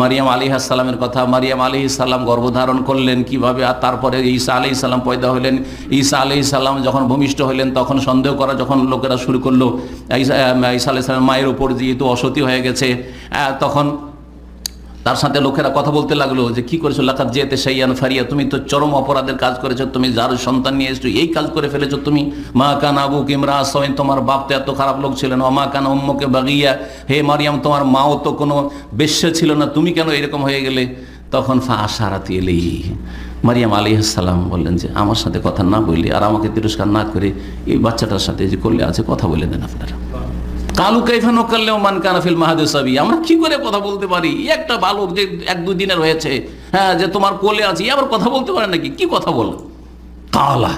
মারিয়াম আলী হাসালামের কথা, মারিয়াম আলী সাল্লাম গর্ভধারণ করলেন কীভাবে, আর তারপরে ঈসা আলি সাল্লাম পয়দা হলেন। ঈসা আলি সাল্লাম যখন ভূমিষ্ঠ হলেন, তখন সন্দেহ করা যখন লোকেরা শুরু করল, ঈসা ঈসা আলি সাল্লাম মায়ের উপর যেহেতু অসতি হয়ে গেছে তখন তার সাথে লোকেরা কথা বলতে লাগল যে, কি করেছ? লাকাত যেতে সাইয়ান ফারিয়া, তুমি তো চরম অপরাধের কাজ করেছ, তুমি যার সন্তান নিয়ে এসছো, এই কাজ করে ফেলেছো তুমি। মা কান আবু কিমরা আসেন তোমার বাপ তো এত খারাপ লোক ছিলেন। ও মা কান উম্মকে বাগিয়া, হে মারিয়াম, তোমার মাও তো কোনো বেশ্যা ছিল না, তুমি কেন এরকম হয়ে গেলে? তখন ফা আশারাতি এলেই মারিয়াম আলী সালাম বললেন যে, আমার সাথে কথা না বললে আর আমাকে তিরস্কার না করে এই বাচ্চাটার সাথে যে করলে আছে, কথা বলে দেন আপনারা। কালু কাইফা নকাল্লেও মান কানাফিল মাহাদেসাবি আমরা কি করে কথা বলতে পারি? একটা বালক যে এক দুই দিনের হয়েছে হ্যাঁ যে তোমার কোলে আছে আবার কথা বলতে পারে নাকি? কি কথা বল? কালা,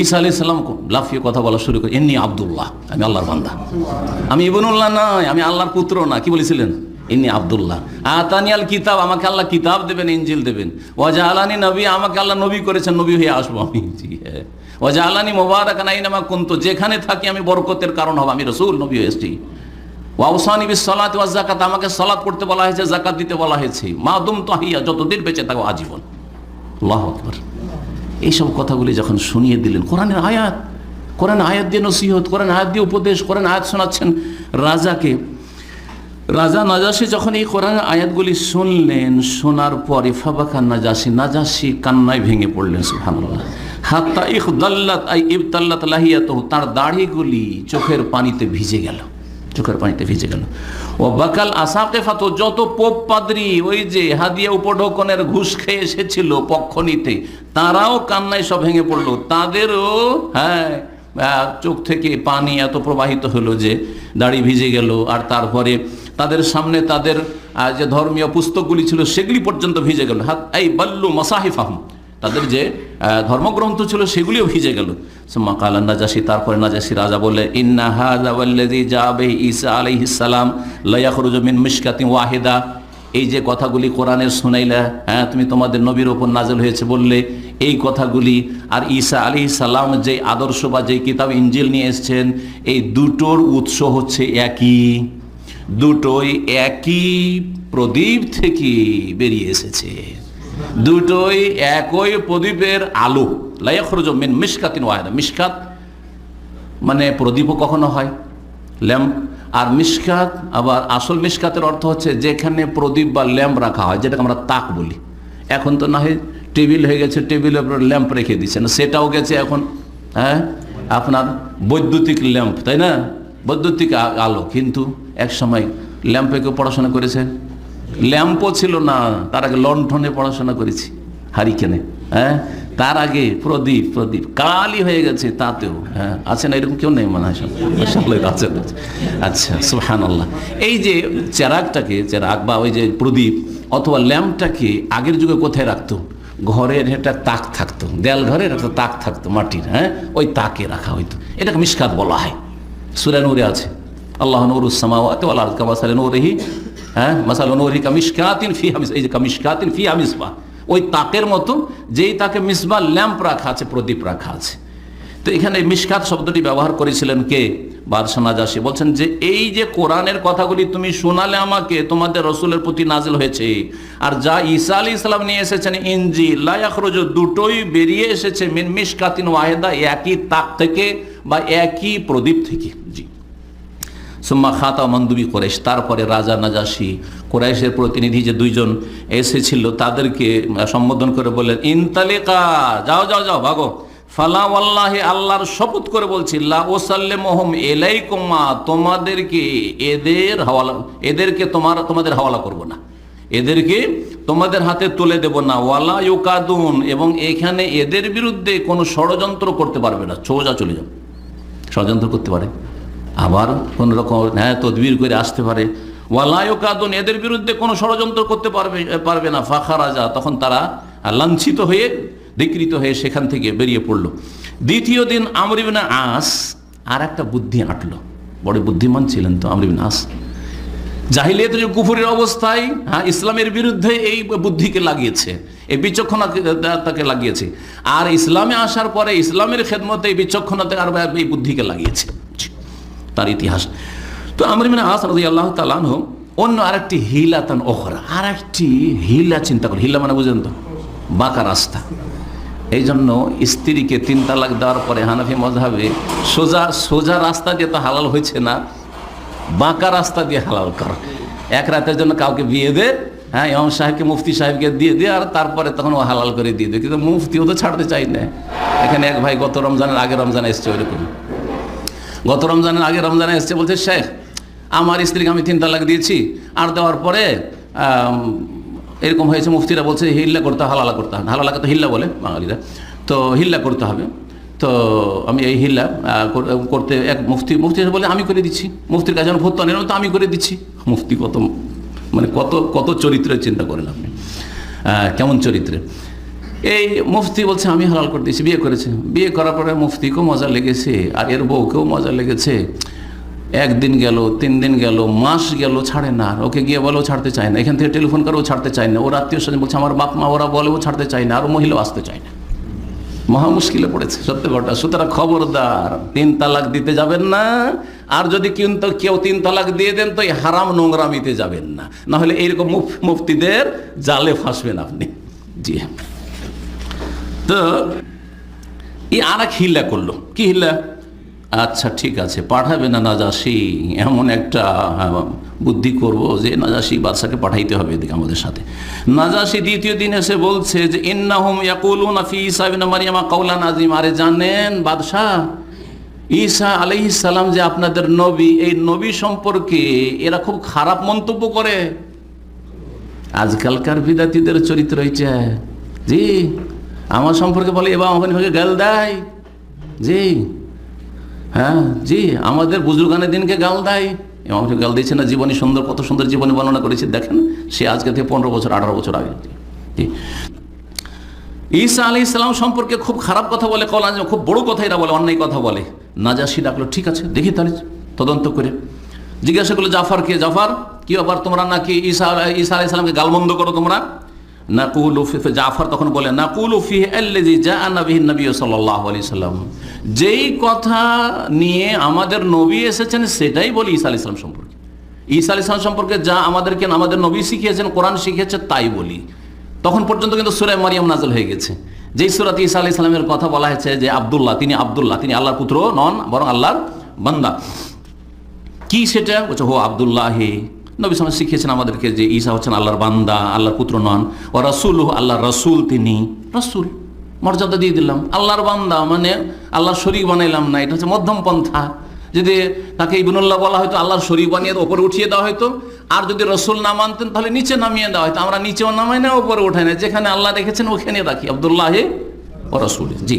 ঈসা আলি সাল্লাম লাফিয়ে কথা বলা শুরু করে এমনি আবদুল্লাহ, আমি আল্লাহর বান্দা। আমি ইবনুল্লাহ নয়, আমি আল্লাহর পুত্র না। কি বলেছিলেন? ইন্নি আবদুল্লাহ। আতানিয়াল কিতাব, আমাকে আল্লাহ কিতাব দেবেন ইঞ্জিল দেবেন। ওয়াজা আলানি নবী, আমাকে আল্লাহ নবী করেছেন, নবী হয়ে আসব আমি। জি হ্যাঁ ওয়াজা আলানি মোবারক নাই নামা কুন্ত, যেখানে থাকি আমি বরকতের কারণ হব, আমি রসুল, নবী এসছি। ওয়াউসানি বিস সালাত ওয়াজ জাকাত আমাকে সালাত পড়তে বলা হয়েছে জাকাত দিতে বলা হয়েছে। মাদুম তাহিয়া, যতদিন বেঁচে থাকো আজীবন। আল্লাহ আকবর। এইসব কথাগুলি যখন শুনিয়ে দিলেন, কোরআনের আয়াত, কোরআন আয়াত দিয়ে নসিহত, কোরআন আয়াত দিয়ে উপদেশ, কোরআন আয়াত শোনাচ্ছেন রাজাকে। রাজা নাজাসি যখন এই কোরআনের আয়াতগুলি শুনলেন, শোনার পরে ফাবাকা নাজাসি নাজাসি কান্নায় ভেঙে পড়লেন সুহানুল্লাহ হাত্তা ইখদাল্লাত, আই ইবতাল্লাত লাহিয়াত তার দাড়িগুলি চোখের পানিতে ভিজে গেল। চোখের পানিতে ভিজে গেল। ও বাকাল আসাকে ফাতো যত পোপ পাদ্রি, ওই যে হাদিয়া উপঢকনের ঘুষ খেয়ে এসেছিল পক্ষ নিতে তারাও কান্নায় সব ভেঙে পড়ল। তাদেরও হ্যাঁ চোখ থেকে পানি এত প্রবাহিত হলো যে দাড়ি ভিজে গেল, আর তারপরে তাদের সামনে তাদের যে ধর্মীয় পুস্তকগুলি ছিল, সেগুলি পর্যন্ত ভিজে গেল। হাত, এই বাল্লু মাসাহিফাহম। তাদের যে ধর্মগ্রন্থ ছিল সেগুলিও ভিজে গেল। সুম্মা নাজাসি, তারপরে নাজাসি রাজা বলে ওয়াহিদা। এই যে কথাগুলি কোরআনের শুনাইলা হ্যাঁ তুমি তোমাদের নবীর ওপর নাজল হয়েছে বললে, এই কথাগুলি আর ঈসা আলী সালাম যে আদর্শ বা যে কিতাব ইঞ্জিল নিয়ে এসছেন, এই দুটোর উৎস হচ্ছে একই। দুটোই একই প্রদীপ থেকে বেরিয়ে এসেছে। দুটোই একই প্রদীপের আলো। লাইখরজ মিসকাতিন ওয়াহেদা। মিসকাত মানে প্রদীপও কখনো হয়? ল্যাম্প। আর মিসকাত আবার আসল মিসকাতের অর্থ হচ্ছে যেখানে প্রদীপ বা ল্যাম্প রাখা হয়, যেটাকে আমরা তাক বলি। এখন তো না হয় টেবিল হয়ে গেছে টেবিলের উপর ল্যাম্প রেখে দিচ্ছেন। সেটাও গেছে এখন হ্যাঁ? আপনার বৈদ্যুতিক ল্যাম্প, তাই না? বৈদ্যুতিক আলো। কিন্তু এক সময় ল্যাম্পে কেউ পড়াশোনা করেছে? ল্যাম্পও ছিল না, তার আগে লণ্ঠনে পড়াশোনা করেছি, হারিকেনে হ্যাঁ? তার আগে প্রদীপ প্রদীপ, কালি হয়ে গেছে তাতেও হ্যাঁ? আছে না? এরকম কেউ নেই মনে হয় আছে। আচ্ছা সুহান আল্লাহ এই যে চেরাগটাকে, চেরাগ বা ওই যে প্রদীপ অথবা ল্যাম্পটাকে আগের যুগে কোথায় রাখতো? ঘরের একটা তাক থাকতো, দেয়াল ঘরের একটা তাক থাকতো, মাটির হ্যাঁ? ওই তাকে রাখা হইতো। এটাকে মিসকাত বলা হয়। সুরা নূরে আছে। আল্লাহ নুরুসামাওয়াতে আরদ কামাসালে নূরিহি হ্যাঁ? মাসাল নূরিহি কামিশকাতিন ফি হামিস এই যে কামিশকাতিন ফি হামিসবা ওই তাকের মতো যেই তাকে মিসবা ল্যাম্প রাখা আছে, প্রদীপ রাখা আছে। তো এখানে মিসকাত শব্দটি ব্যবহার করেছিলেন কে? বাদশাহ নাজাসি। বলছেন যে, এই যে কোরআনের কথাগুলি তুমি শোনালে আমাকে, তোমাদের রসুলের প্রতি নাজিল হয়েছে। আর যা ঈসা আলী ইসলাম নিয়ে এসেছেন ইঞ্জি লায়াখরজ দুটোই বেরিয়ে এসেছে মিন মিসকাতিন ওয়াহেদা, একই তাক থেকে বা একই প্রদীপ থেকে। জি। সুম্মা খাতা মন্দুবি কোরেশ তারপরে রাজা নাজাসি, কোরাইশের প্রতিনিধি যে দুইজন এসেছিল, তাদেরকে সম্বোধন করে বললেন ইনতালিকা যাও যাও যাও, ভাগো। ফালা আল্লাহে আল্লাহর শপথ করে বলছি, লা ওসাল্লে মোহম এলাইকুমা তোমাদেরকে এদের হাওয়ালা, এদেরকে তোমার, তোমাদের হাওয়ালা করব না। এদেরকে তোমাদের হাতে তুলে দেব না। ওয়ালা ইউকাদুন, এবং এখানে এদের বিরুদ্ধে কোনো ষড়যন্ত্র করতে পারবে না। সোজা চলে যাও। ষড়যন্ত্র করতে পারে। আবার কোন রকম হ্যাঁ তদবির করে আসতে পারে। ওয়ালায় কাদন এদের বিরুদ্ধে কোনো ষড়যন্ত্র করতে পারবে পারবে না। ফাঁকা রাজা তখন তারা লাঞ্ছিত হয়ে ধিকৃত হয়ে সেখান থেকে বেরিয়ে পড়ল। দ্বিতীয় দিন আমরিবিনা আস আর একটা বুদ্ধি আঁটলো বড় বুদ্ধিমান ছিলেন তো আমরিবিন আস। জাহিলিয়াত কুফুরের অবস্থায় হ্যাঁ ইসলামের বিরুদ্ধে এই বুদ্ধিকে লাগিয়েছে। এই বিচক্ষণতা তাকে লাগিয়েছে। আর ইসলামে আসার পরে ইসলামের খেদমতে এই বিচক্ষণতা আর এই বুদ্ধিকে লাগিয়েছে। তার ইতিহাস। তো আমর মানে আস রাজি আল্লাহ তালানহ অন্য আরেকটি হিলাতান ওখরা আর একটি হিলা চিন্তা করে হিলা মানে বুঝেন তো? বাঁকা রাস্তা। এই জন্য স্ত্রীকে তিন তালাক দেওয়ার পরে হানাফি মজাবে সোজা সোজা রাস্তা দিয়ে তো হালাল হয়েছে না, বাঁকা রাস্তা দিয়ে হালাল কর। এক রাতের জন্য কাউকে বিয়ে দে হ্যাঁ ইমাম সাহেবকে, মুফতি সাহেবকে দিয়ে দে, আর তারপরে তখন ও হালাল করে দিয়ে দে। কিন্তু মুফতিও তো ছাড়তে চাই না। এখানে এক ভাই গত রমজানের আগে রমজানে এসছে ওইরকম। গত রমজানের আগে রমজানে এসছে বলছে, শেখ, আমার স্ত্রীকে আমি তিন তালাক দিয়েছি, আর দেওয়ার পরে এরকম হয়েছে, মুফতিরা বলছে, হিল্লা করতে হালালা করতে হবে হালালাকে তো হিল্লা বলে বাঙালিরা। তো হিল্লা করতে হবে। তো আমি এই হিল্লা করতে, এক মুফতি মুফতি বলে, আমি করে দিচ্ছি। মুফতির কাছে যখন ভর্তি তো আমি করে দিচ্ছি। মুফতি কত মানে কত কত চরিত্রের চিন্তা করেন আপনি। কেমন চরিত্রের এই মুফতি বলছে, আমি হালাল করে দিয়েছি, বিয়ে করেছে। বিয়ে করার পরে মুফতিকেও মজা লেগেছে, আর এর বউকেও মজা লেগেছে। একদিন গেল, তিন দিন গেল, মাস গেল, ছাড়ে না আর। ওকে গিয়ে বলেও ছাড়তে চায় না। এখান থেকে টেলিফোন করেও ছাড়তে চায় না। ওর আত্মীয় স্বজন বলছে, আমার বাপ মা, ওরা বলেও ছাড়তে চায় না, আর মহিলাও আসতে চায় না। মহা মুশকিলে পড়েছে, সত্য ঘটনা সুতরাং খবরদার, তিন তালাক দিতে যাবেন না, আর যদি কিন্তু কেউ তিন তালাক দিয়ে দেন, তো এই হারাম নোংরামিতে যাবেন না। নাহলে এইরকম মুফ- মুফতিদের জালে ফাঁসবেন আপনি। জি। তো এই আর এক হিল্লা করল। কি হিল্লা? আচ্ছা ঠিক আছে, পাঠাবে না নাজাসি, এমন একটা বুদ্ধি করব যে নাজাসি বাদশাকে পাঠাইতে হবে এদিকে আমাদের সাথে। নাজাসি দ্বিতীয় দিন এসে বলছে যে, ইন্নাহুম ইয়াকুলুন ফি ঈসা ইবনে মারিয়ামা কাওলান আযীম। আরে জানেন বাদশাহ ঈসা আলাইহিস সালাম যে আপনাদের নবী, এই নবী সম্পর্কে এরা খুব খারাপ মন্তব্য করে। আজকালকার বিদাতিদের চরিত্র হয়েছে জি আমার সম্পর্কে বলে এবার আমাকে ভাগে গাল দেয়। জি। হ্যাঁ জি, আমাদের বুজুর্গানের দিনকে গাল দেয়। এবং আমাকে গাল দিয়েছে না, জীবনী সুন্দর, কত সুন্দর জীবনী বর্ণনা করেছে। দেখেন, সে আজকে থেকে পনেরো বছর, আঠারো বছর আগে। ঈসা আলি ইসলাম সম্পর্কে খুব খারাপ কথা বলে, কলা খুব বড় কথা এরা বলে, অন্যায় কথা বলে। নাজাসি ডাকলো, ঠিক আছে, দেখি তাহলে, তদন্ত করে। জিজ্ঞাসা করল জাফরকে জাফর? কি ব্যাপার তোমরা নাকি ঈসা ঈসা আলি ইসলামকে গালমন্দ করো তোমরা? জাফর তখন বলে সাল্লাম। যেই কথা নিয়ে আমাদের নবী এসেছেন, সেটাই বলি ঈসা আলাইহিস সালাম সম্পর্কে। ঈসা আলাইহিস সালাম সম্পর্কে যা আমাদেরকে, আমাদের নবী শিখিয়েছেন, কোরআন শিখিয়েছে, তাই বলি। তখন পর্যন্ত কিন্তু সুরায় মারিয়াম নাজল হয়ে গেছে। যেই সুরাত ঈসা আলাইহিস সালামের কথা বলা হয়েছে যে, আবদুল্লাহ, তিনি আবদুল্লাহ, তিনি আল্লাহর পুত্র নন, বরং আল্লাহর বান্দা। কি সেটা? বলছে হো আবদুল্লাহে। নবী সালাম শিখিয়েছেন আমাদেরকে যে ঈসা হচ্ছেন আল্লাহর বান্দা, আল্লাহর পুত্র নন। ও রসুল আল্লাহর রসুল তিনি। রসুল, মর্যাদা দিয়ে দিলাম। আল্লাহর বান্দা মানে আল্লাহর শরীর বানাইলাম না, এটা হচ্ছে মধ্যম পন্থা। যদি তাকে ইবনুল্লাহ বলা হয়তো আল্লাহর শরীর বানিয়ে ওপরে উঠিয়ে দেওয়া হয়তো, আর যদি রসুল না মানতেন তাহলে নিচে নামিয়ে দেওয়া হয়তো। আমরা নিচেও নামাই না ওপরে উঠাই না। যেখানে আল্লাহ রেখেছেন ওখানে রাখি, আবদুল্লাহে ও রসুল। জি।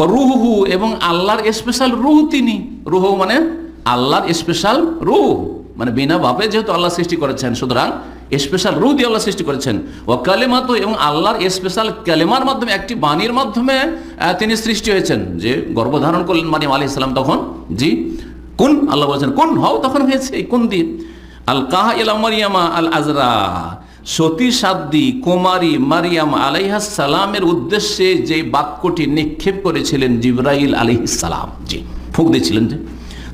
ও রুহু এবং আল্লাহর স্পেশাল রুহ তিনি। রুহ মানে আল্লাহর স্পেশাল রুহ। মানে বিনা ভাবে যেহেতু আল্লাহ সৃষ্টি করেছেন, সুতরাং স্পেশাল রুহ দিয়ে আল্লাহ সৃষ্টি করেছেন। ও কালেমাতো এবং আল্লাহর স্পেশাল কালেমার মাধ্যমে, একটি বাণীর মাধ্যমে তিনি সৃষ্টি হয়েছেন। যে গর্ভধারণ করলেন মারিয়াম আলী ইসলাম তখন, জি, কোন? আল্লাহ বলছেন, কোন? হও, তখন হয়েছে কোন দিয়ে আল কাহা ইলা মারিয়ামা আল আজরা, সতী সাদ্দি কুমারী মারিয়াম সালামের উদ্দেশ্যে যে বাক্যটি নিক্ষেপ করেছিলেন জিব্রাইল আলাইহিস সালাম, জি, ফুক দিয়েছিলেন যে,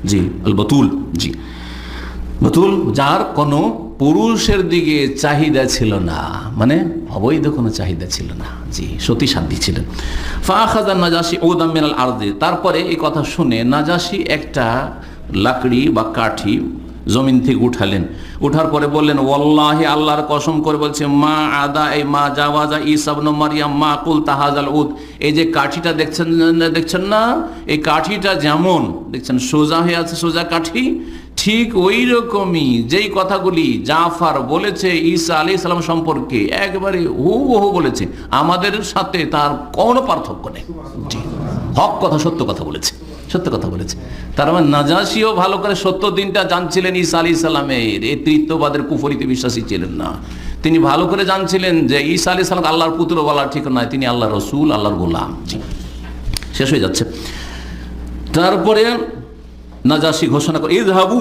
জি, আল বতুল, জি। বতুল, যার কোনো পুরুষের দিকে চাহিদা ছিল না মানে অবৈধ কোনো চাহিদা ছিল না। জি, সতী সাধ্যী ছিলেন। ফাখাজা নাজাসি ওদাম মিনাল আর্দে, তারপরে এই কথা শুনে নাজাসি একটা লাকড়ি বা কাঠি জমিন থেকে উঠালেন। উঠার পরে বললেন, ওয়াল্লাহি, আল্লাহর কসম করে বলছে, মা আদা এই মা জাওয়াজা ইসাবন মারিয়াম, মা কুল তাহাজাল উদ। এই যে কাঠিটা দেখছেন দেখছেন না? এই কাঠিটা যেমন, দেখছেন সোজা হয়ে আছে সোজা কাঠি ঠিক ওই রকমই যেই কথাগুলি জাফার বলেছে, ঈসা আলী সালাম সম্পর্কে একবারে হু হু বলেছে, আমাদের সাথে তার কোনো পার্থক্য নেই। হক কথা, সত্য কথা বলেছে, সত্য কথা বলেছে। তার মানে নাজাসিও ভালো করে সত্য দিনটা জানছিলেন ঈসা আলী সালামের, এই তৃত্ববাদের কুফরিতে বিশ্বাসী ছিলেন না। তিনি ভালো করে জানছিলেন যে ঈসা আলী সালাম আল্লাহর পুত্র বলার ঠিক নয়, তিনি আল্লাহ রসুল, আল্লাহর গোলাম। শেষ হয়ে যাচ্ছে। তারপরে নাজাসি ঘোষণা করে ঈদ হাবু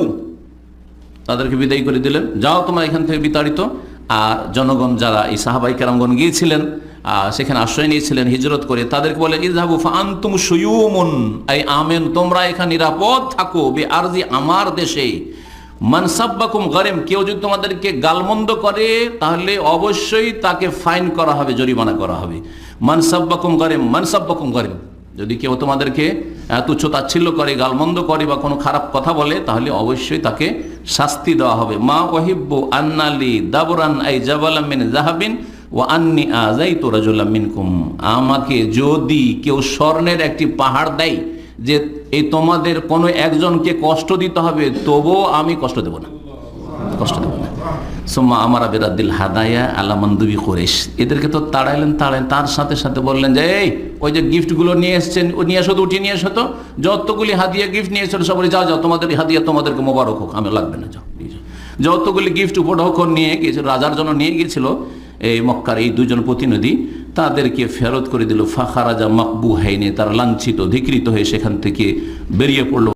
তাদেরকে বিদায় করে দিলেন। যাও তোমরা এখান থেকে বিতাড়িত। আর জনগণ যারা এই সাহাবাই কেরামগণ গিয়েছিলেন সেখানে আশ্রয় নিয়েছিলেন, হিজরত করে, তাদেরকে বলে ইজাহাবু ফান্তুম সুয়ুমুন। এই, আমেন, তোমরা এখানে নিরাপদ থাকো। বে আরজি আমার দেশে। মানসাব্বাকুম গরেম। কেউ যদি তোমাদেরকে গালমন্দ করে, তাহলে অবশ্যই তাকে ফাইন করা হবে, জরিমানা করা হবে। মানসাব্বাকুম গরেম মানসাব্বাকুম গরেম। যদি কেউ তোমাদেরকে তুচ্ছ তাচ্ছিল্য করে, গালমন্দ করে বা কোনো খারাপ কথা বলে, তাহলে অবশ্যই তাকে শাস্তি দেওয়া হবে। মা ওয়াহিব্বু আন্নালি দাবরান আই জাবালাম মিন জাহাবিন ও আন্নি আজাই তো রাজুল্লাহ মিনকুম। আমাকে যদি কেউ স্বর্ণের একটি পাহাড় দেয় যে এই তোমাদের কোনো একজনকে কষ্ট দিতে হবে, তবুও আমি কষ্ট দেব না। কষ্ট দেব সোম্মা আমার আবিরাদ্দিল হাদায়া আল্লাহ মন্দুবি কোরেশ এদেরকে তো তাড়াইলেন তাড়াইলেন তার সাথে সাথে বললেন যে এই ওই যে গিফটগুলো নিয়ে এসছেন ও নিয়ে তো উঠিয়ে নিয়ে এসো তো। যতগুলি হাদিয়া গিফট নিয়ে এসো সব বলে, যাও যাও তোমাদের হাদিয়া তোমাদেরকে মোবারক হোক আমি লাগবে না যাও যতগুলি গিফট উপঢৌকন নিয়ে গিয়েছিল রাজার জন্য নিয়ে গিয়েছিল এই মক্কার এই দুজন প্রতিনিধি তাদেরকে ফেরত করে দিল ফাখা রাজা মকবু হাইনে তারা লাঞ্ছিত ধিকৃত হয়ে সেখান থেকে বেরিয়ে পড়ল।